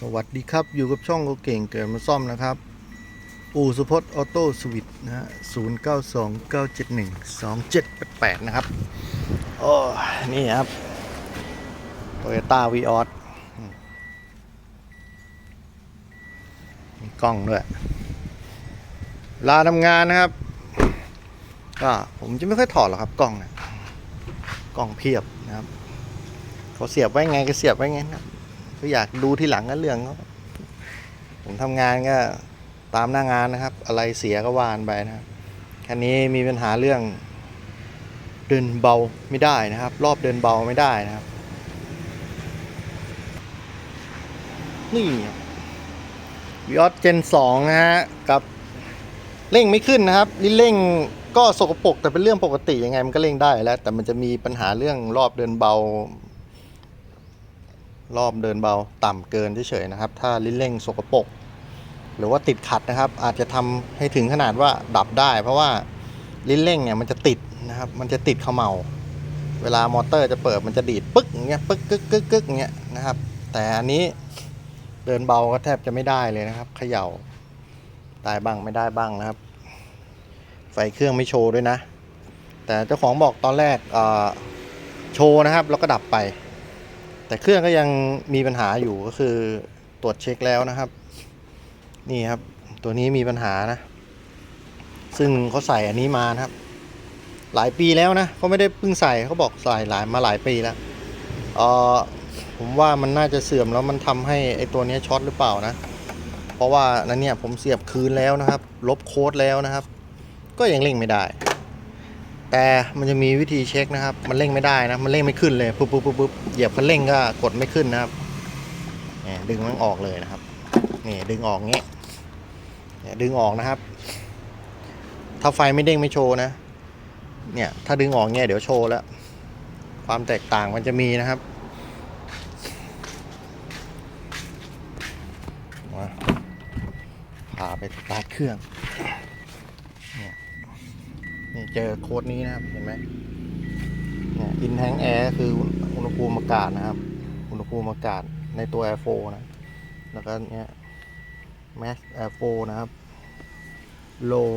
สวัสดีครับอยู่กับช่องโอเก่งเกิดมาซ่อมนะครับ อู่สุพจน์ออโต้สวิตนะฮะ0 9 2 9 7 1 2 7 8 8นะครับโอ้นี่ครับโตโยต้าวีออสมีกล้องด้วย ลาทำงานนะครับ ก็ผมจะไม่ค่อยถอดหรอกครับกล้องเนะกล้องเพียบนะครับเขาเสียบไว้ไงก็เสียบไว้ไงนะครับ ก็อยากดูที่หลังก็เรื่องเขาผมทำงานก็ตามหน้างานนะครับ อะไรเสียก็วานไปนะครับคันนี้มีปัญหาเรื่อง เดินเบาไม่ได้นะครับ รอบเดินเบาไม่ได้นะครับ นี่วิออสเจนสองนะฮะกับเร่งไม่ขึ้นนะครับลิ้นเร่งก็สกปรกแต่เป็นเรื่องปกติยังไงมันก็เร่งได้แล้ว แต่มันจะมีปัญหาเรื่องรอบเดินเบา รอบเดินเบาต่ำเกินเฉยๆนะครับ ถ้าลิ้นเร่งสกปรกหรือว่าติดขัดนะครับ อาจจะทำให้ถึงขนาดว่าดับได้ เพราะว่าลิ้นเร่งเนี่ยมันจะติดนะครับ มันจะติดเขมเมาเวลามอเตอร์จะเปิดมันจะดีดปึ๊กเงี้ยปึ๊กกึกกึกกึกเงี้ยนะครับ แต่อันนี้เดินเบาก็แทบจะไม่ได้เลยนะครับเขย่าได้บ้างไม่ได้บ้างนะครับ ไฟเครื่องไม่โชว์ด้วยนะ แต่เจ้าของบอกตอนแรกโชว์นะครับ แล้วก็ดับไป แต่เครื่องก็ยังมีปัญหาอยู่ก็คือตรวจเช็คแล้วนะครับ นี่ครับ ตัวนี้มีปัญหานะ ซึ่งเขาใส่อันนี้มานะครับ หลายปีแล้วนะเขาไม่ได้เพิ่งใส่เขาบอกใส่หลายมาหลายปีแล้วเออผมว่ามันน่าจะเสื่อมแล้วมันทำให้ไอตัวนี้ช็อตหรือเปล่านะ เพราะว่านั้นเนี่ยผมเสียบคืนแล้วนะครับ ลบโค้ดแล้วนะครับ ก็ยังเร่งไม่ได้ แต่มันจะมีวิธีเช็คนะครับ มันเร่งไม่ได้นะ มันเร่งไม่ขึ้นเลยปุ๊บปุ๊บปุ๊บปุ๊บเหยียบคันเร่งก็กดไม่ขึ้นนะครับเนี่ยดึงมันออกเลยนะครับ นี่ดึงออกเงี้ยเนี่ยดึงออกนะครับ ถ้าไฟไม่เด้งไม่โชว์นะ เนี่ยถ้าดึงออกเงี้ยเดี๋ยวโชว์แล้ว ความแตกต่างมันจะมีนะครับมาพาไปสตาร์ทเครื่อง เจอโค้ดนี้นะครับ เห็นไหมเนี่ยอินแทงแอร์คืออุณหภูมิอากาศนะครับ อุณหภูมิอากาศในตัว Air 4นะ แล้วก็เนี่ย Max Air 4นะครับ Low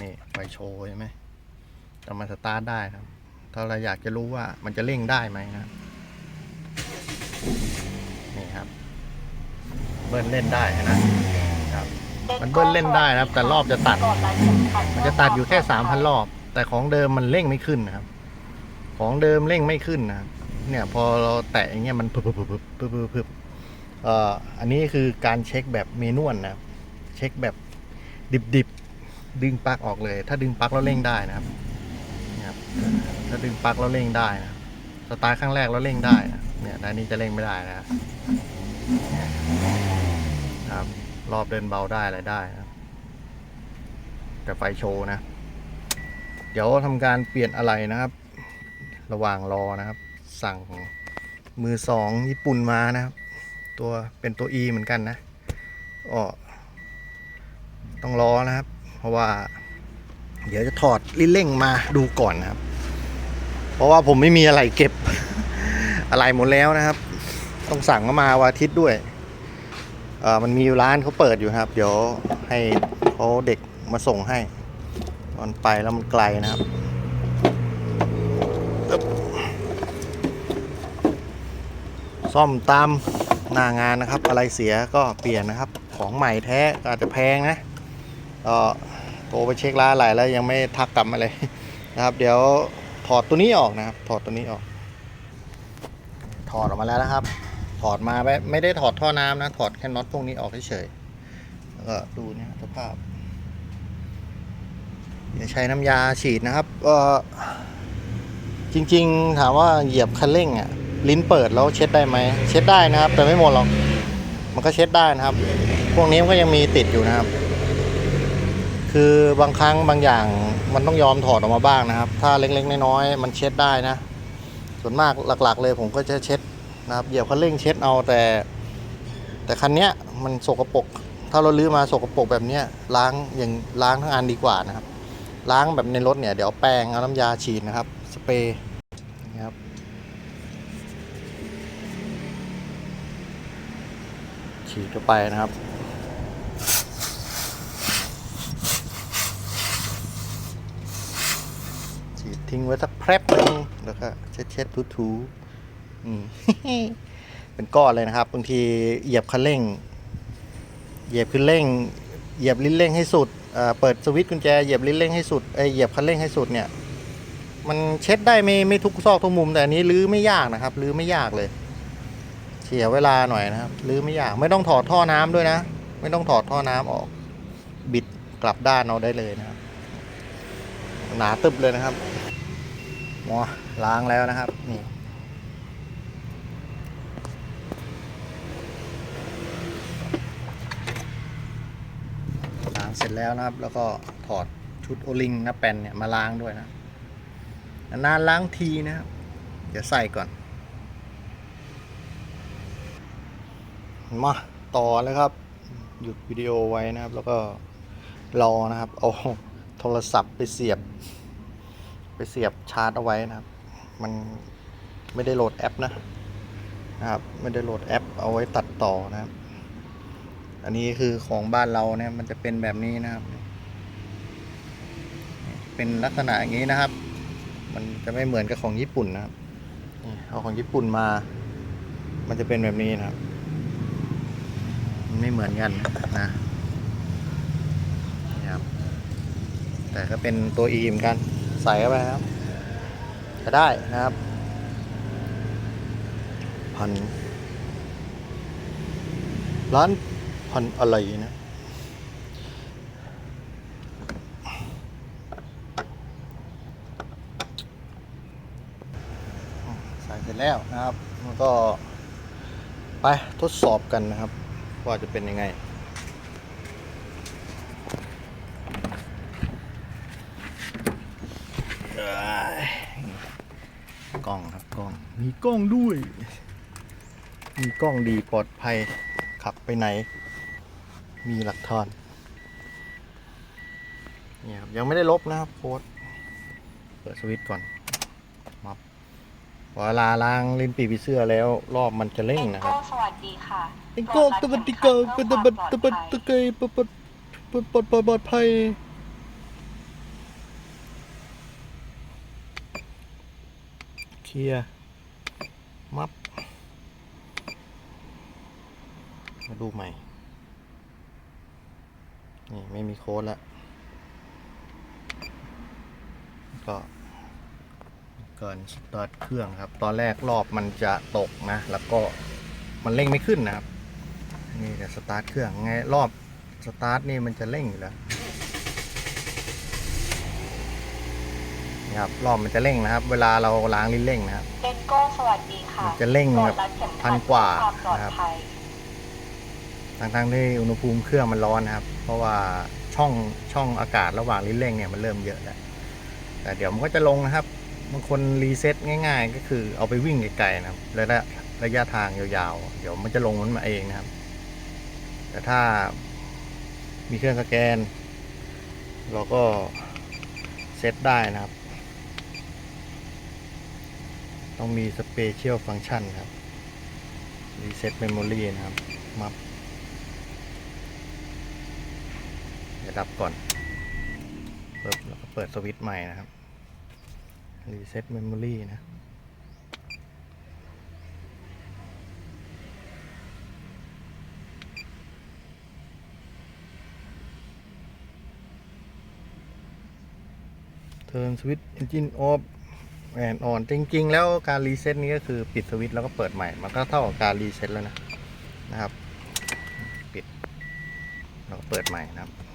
นี่ไฟโชว์ใช่ไหมแต่มันสตาร์ทได้ครับ ถ้าเราอยากจะรู้ว่ามันจะเร่งได้ไหมนะครับนี่ครับ เบิ้ลเล่นได้นะครับ มันเบิ้ลเล่นได้นะครับ แต่รอบจะตัด มันจะตัดอยู่แค่สามพันรอบ แต่ของเดิมมันเร่งไม่ขึ้นนะครับ ของเดิมเร่งไม่ขึ้นนะเนี่ยพอเราแตะอย่างเงี้ยมันพึบพึบพึบพึบพึบพึบพึบเอ่ออันนี้คือการเช็คแบบเมนวลนะครับ เช็คแบบดิบดิบๆ ดึงปลั๊กออกเลย ถ้าดึงปลั๊กแล้วเร่งได้นะครับนะครับถ้าดึงปลั๊กแล้วเร่งได้นะสตาร์ทครั้งแรกแล้วเร่งได้นะเนี่ยด้านนี้จะเร่งไม่ได้นะครับ รอบเดินเบาได้อะไรได้นะครับแต่ไฟโชว์นะ เดี๋ยวทำการเปลี่ยนอะไรนะครับ ระหว่างรอนะครับ สั่งมือสองญี่ปุ่นมานะครับ ตัวเป็นตัว E เหมือนกันนะก็ต้องรอนะครับ เพราะว่า เดี๋ยวจะถอดลิ้นเร่งมาดูก่อนนะครับ เพราะว่าผมไม่มีอะไรเก็บ อะไรหมดแล้วนะครับ ต้องสั่งมามาวันอาทิตย์ด้วย มันมีร้านเขาเปิดอยู่ครับ เดี๋ยวให้เขาเด็กมาส่งให้ มันไปแล้วมันไกลนะครับซ่อมตามหน้างานนะครับ อะไรเสียก็เปลี่ยนนะครับ ของใหม่แท้อาจจะแพงนะก็โทรไปเช็คร้านอะไรแล้วยังไม่ทักกลับมาเลยนะครับ เดี๋ยวถอดตัวนี้ออกนะครับ ถอดตัวนี้ออก ถอดออกมาแล้วนะครับ ถอดมาไม่ไม่ได้ถอดท่อน้ำนะ ถอดแค่น็อตพวกนี้ออกเฉยๆแล้วก็ดูเนี่ยสภาพอย่าใช้น้ำยาฉีดนะครับก็จริง ๆ ถามว่าเหยียบคันเร่งอะ ลิ้นเปิดแล้วเช็ดได้ไหมเช็ดได้นะครับ แต่ไม่หมดหรอก มันก็เช็ดได้นะครับ พวกนี้มันก็ยังมีติดอยู่นะครับ คือบางครั้งบางอย่างมันต้องยอมถอดออกมาบ้างนะครับ ถ้าเล็กๆน้อยๆมันเช็ดได้นะ ส่วนมากหลัก ๆ เลยผมก็จะเช็ด นะครับเหยียบคันเร่งเช็ดเอาแต่ แต่คันเนี้ยมันสกปรกถ้าเราลื้อมาสกปรกแบบเนี้ยล้างอย่างล้างทั้งอันดีกว่านะครับ ล้างแบบในรถเนี่ยเดี๋ยวแปรงเอาน้ำยาฉีดนะครับ สเปรย์นะครับฉีดเข้าไปนะครับฉีดทิ้งไว้สักแป๊บนึงแล้วก็เช็ดเช็ดถูถูๆ เป็นก้อนเลยนะครับ บางทีเหยียบคันเร่ง เหยียบคันเร่ง เหยียบลิ้นเร่งให้สุดเเปิดสวิตช์กุญแจเหยียบลิ้นเร่งให้สุดเอ้ยเหยียบคันเร่งให้สุดเนี่ย มันเช็ดได้ไม่ไม่ทุกซอกทุกมุมแต่อันนี้รื้อไม่ยากนะครับรื้อไม่ยากเลยเสียเวลาหน่อยนะครับรื้อไม่ยากไม่ต้องถอดท่อน้ำด้วยนะ ไม่ต้องถอดท่อน้ำออก บิดกลับด้านเอาได้เลยนะครับ หนาตึบเลยนะครับมอล้างแล้วนะครับนี่ ล้าง เสร็จแล้วนะครับ แล้วก็ถอดชุดโอลิงนะแปนเนี่ยมาล้างด้วยนะนานล้างทีนะครับ เดี๋ยวใส่ก่อน มาต่อเลยครับ หยุดวิดีโอไว้นะครับ แล้วก็รอนะครับ เอาโทรศัพท์ไปเสียบ ไปเสียบชาร์จเอาไว้นะครับ มันไม่ได้โหลดแอปนะนะครับ ไม่ได้โหลดแอปเอาไว้ตัดต่อนะครับ อันนี้คือของบ้านเราเนี่ยมันจะเป็นแบบนี้นะครับ เป็นลักษณะอย่างนี้นะครับ มันจะไม่เหมือนกับของญี่ปุ่นนะครับเอาของญี่ปุ่นมา มันจะเป็นแบบนี้นะครับ มันไม่เหมือนกันนะนี่ครับ แต่ก็เป็นตัว E เหมือนกัน ใส่เข้าไปครับ จะได้นะครับ พันร้าน พันอะไรนะใส่เสร็จแล้วนะครับแล้วก็ไปทดสอบกันนะครับ ว่าจะเป็นยังไงกล้องครับกล้อง มีกล้องด้วย มีกล้องดีปลอดภัยขับไปไหน มีหลักฐานเนี่ยครับยังไม่ได้ลบนะครับโพสต์เปิดสวิตช์ก่อนมับพอเวลาล้างลิ้นปีผีเสื้อแล้ว รอบมันจะเร่งนะครับเอ็กโก้สวัสดีค่ะเอ็งโก้ตะบันติเกอร์ปะตะบันตะบันตะเกยปะปะปะปะปะปลอดภัยเคลียร์มับมาดูใหม่ นี่ไม่มีโค้ดแล้วก็เกินสตาร์ทเครื่องครับ ตอนแรกรอบมันจะตกนะ แล้วก็มันเร่งไม่ขึ้นนะครับ นี่เดี๋ยวสตาร์ทเครื่องไงรอบสตาร์ทนี่มันจะเร่งอยู่แล้วนี่ครับรอบมันจะเร่งนะครับ เวลาเราล้างลิ้นเร่งนะครับเอ็กโก้สวัสดีค่ะมันจะเร่งแบบโปรดรัดเข็มขัดพันกว่าเพื่อความปลอดนะครับภัย ทั้งๆที่อุณหภูมิเครื่องมันร้อนนะครับ เพราะว่าช่องช่องอากาศระหว่างลิ้นเร่งเนี่ยมันเริ่มเยอะแล้วแต่เดี๋ยวมันก็จะลงนะครับบางคนรีเซ็ตง่าย ๆ ก็คือเอาไปวิ่งไกลๆนะครับระยะระยะทางยาวๆ เดี๋ยวมันจะลงมันมาเองนะครับ แต่ถ้ามีเครื่องสแกน เราก็เซตได้นะครับ ต้องมีสเปเชียลฟัง c t ชันครับรีเซ็ตเมมโมรีนะครับมับ เดี๋ยวดับก่อนปึ๊บแล้วก็เปิดสวิตช์ใหม่นะครับ รีเซ็ตเมมโมรีนะเทิร์นสวิตช์เอนจินออฟแอนออนจริง ๆ แล้วการรีเซ็ตนี้ก็คือปิดสวิตช์แล้วก็เปิดใหม่ มันก็เท่ากับการรีเซ็ตแล้วนะนะครับ ปิดแล้วก็เปิดใหม่นะครับ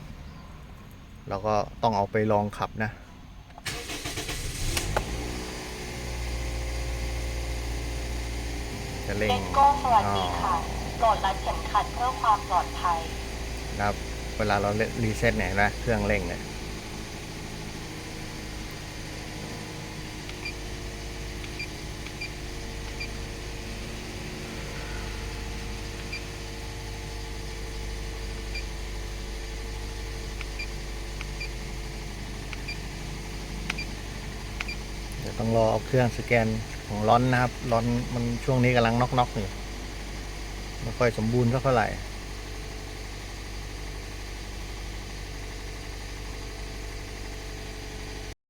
เราก็ต้องเอาไปลองขับนะ จะเร่งเอ็กโก้สวัสดีค่ะโปรดรัดเข็มขัดเพื่อความปลอดภัย นะครับ เวลาเรารีเซ็ตเนี่ยเห็นไหมเครื่องเร่งเนี่ย ต้องรอเอาเครื่องสแกนของร้อนนะครับร้อนมันช่วงนี้กำลังน็อกๆอยู่ไม่ค่อยสมบูรณ์เท่าไหร่